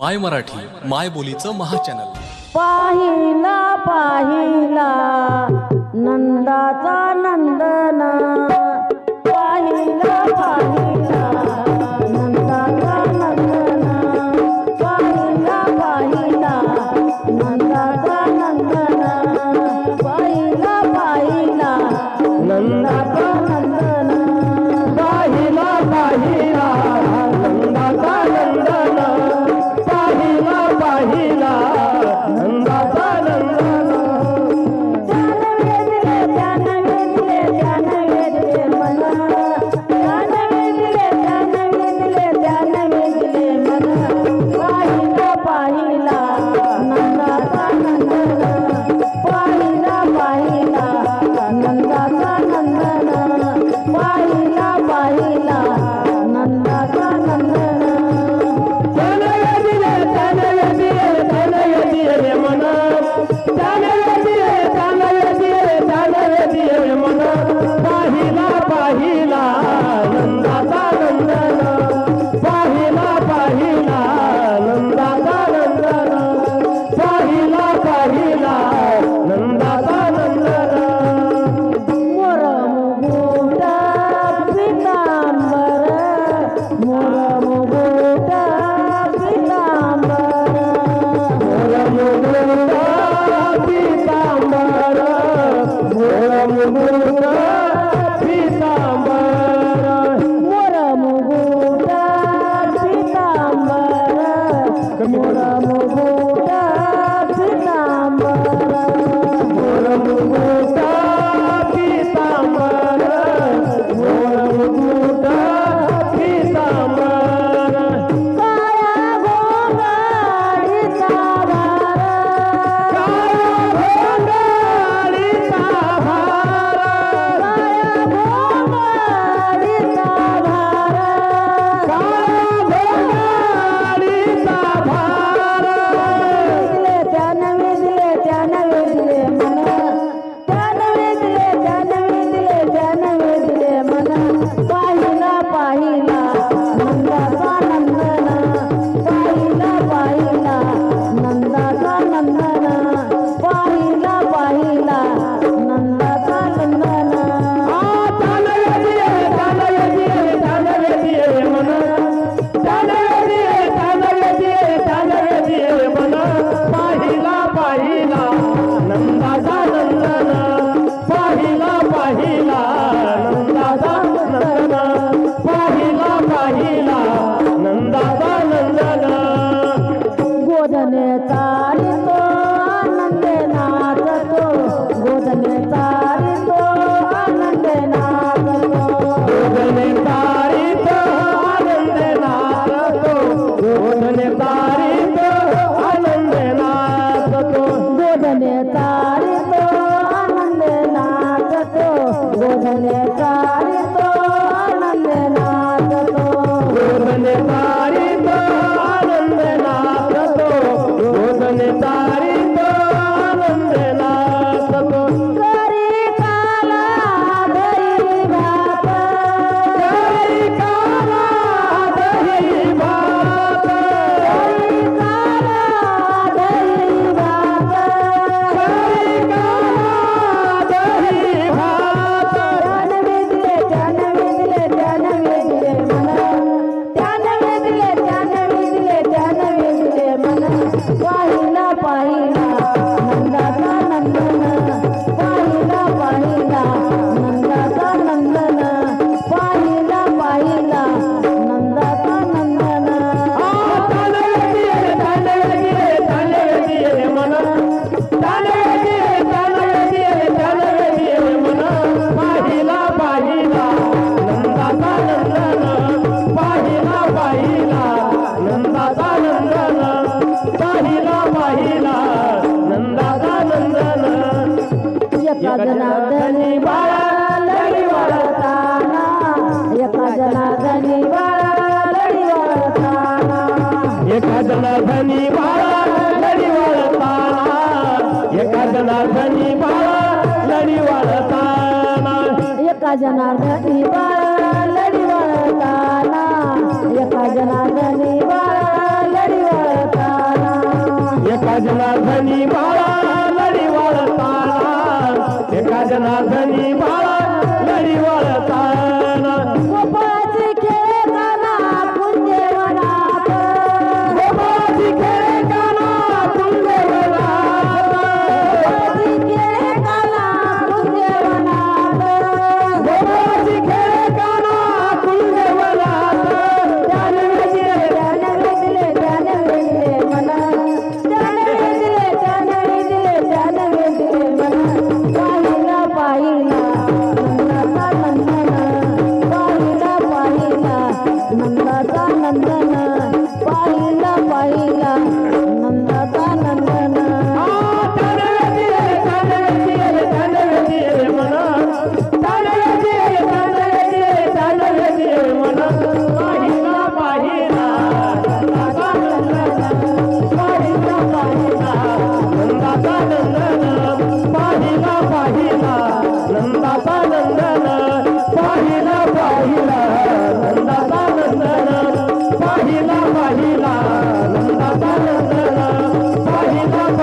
माय मराठी माय बोलीचं महाचॅनल. पाहिला पाहिला नंदाचा नंदना. Hallelujah. গান তো जनार्दनी बाळा लढी वळताना एका जनार्दनी बाळा लढी वळताना एका बाळा लढी वळताना नाचणी बाळा लढी वळता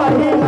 पाहिला,